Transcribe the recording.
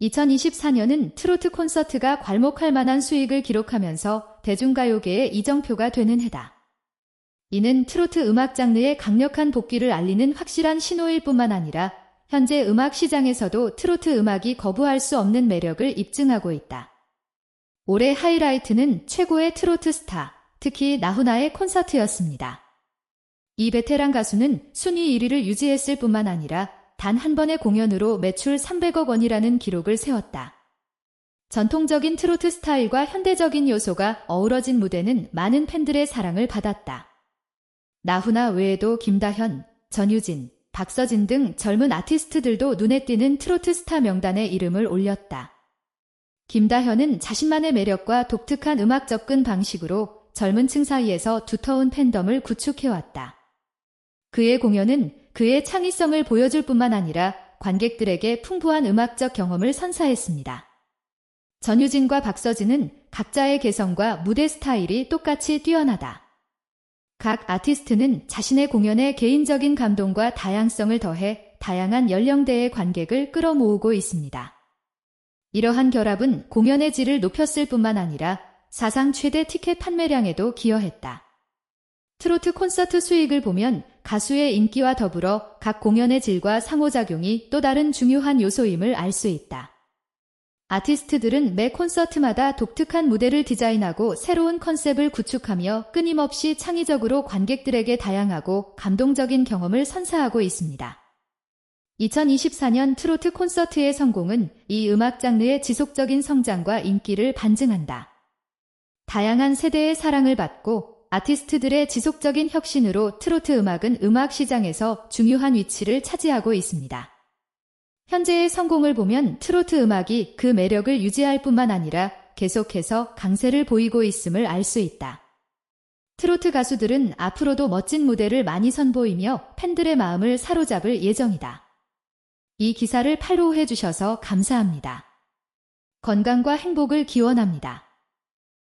2024년은 트로트 콘서트가 괄목할 만한 수익을 기록하면서 대중가요계의 이정표가 되는 해다. 이는 트로트 음악 장르의 강력한 복귀를 알리는 확실한 신호일 뿐만 아니라 현재 음악 시장에서도 트로트 음악이 거부할 수 없는 매력을 입증하고 있다. 올해 하이라이트는 최고의 트로트 스타, 특히 나훈아의 콘서트였습니다. 이 베테랑 가수는 순위 1위를 유지했을 뿐만 아니라 단 한 번의 공연으로 매출 300억 원이라는 기록을 세웠다. 전통적인 트로트 스타일과 현대적인 요소가 어우러진 무대는 많은 팬들의 사랑을 받았다. 나훈아 외에도 김다현, 전유진, 박서진 등 젊은 아티스트들도 눈에 띄는 트로트 스타 명단에 이름을 올렸다. 김다현은 자신만의 매력과 독특한 음악 접근 방식으로 젊은 층 사이에서 두터운 팬덤을 구축해왔다. 그의 공연은 그의 창의성을 보여줄 뿐만 아니라 관객들에게 풍부한 음악적 경험을 선사했습니다. 전유진과 박서진은 각자의 개성과 무대 스타일이 똑같이 뛰어나다. 각 아티스트는 자신의 공연에 개인적인 감동과 다양성을 더해 다양한 연령대의 관객을 끌어모으고 있습니다. 이러한 결합은 공연의 질을 높였을 뿐만 아니라 사상 최대 티켓 판매량에도 기여했다. 트로트 콘서트 수익을 보면 가수의 인기와 더불어 각 공연의 질과 상호작용이 또 다른 중요한 요소임을 알 수 있다. 아티스트들은 매 콘서트마다 독특한 무대를 디자인하고 새로운 컨셉을 구축하며 끊임없이 창의적으로 관객들에게 다양하고 감동적인 경험을 선사하고 있습니다. 2024년 트로트 콘서트의 성공은 이 음악 장르의 지속적인 성장과 인기를 반증한다. 다양한 세대의 사랑을 받고 아티스트들의 지속적인 혁신으로 트로트 음악은 음악 시장에서 중요한 위치를 차지하고 있습니다. 현재의 성공을 보면 트로트 음악이 그 매력을 유지할 뿐만 아니라 계속해서 강세를 보이고 있음을 알 수 있다. 트로트 가수들은 앞으로도 멋진 무대를 많이 선보이며 팬들의 마음을 사로잡을 예정이다. 이 기사를 팔로우해 주셔서 감사합니다. 건강과 행복을 기원합니다.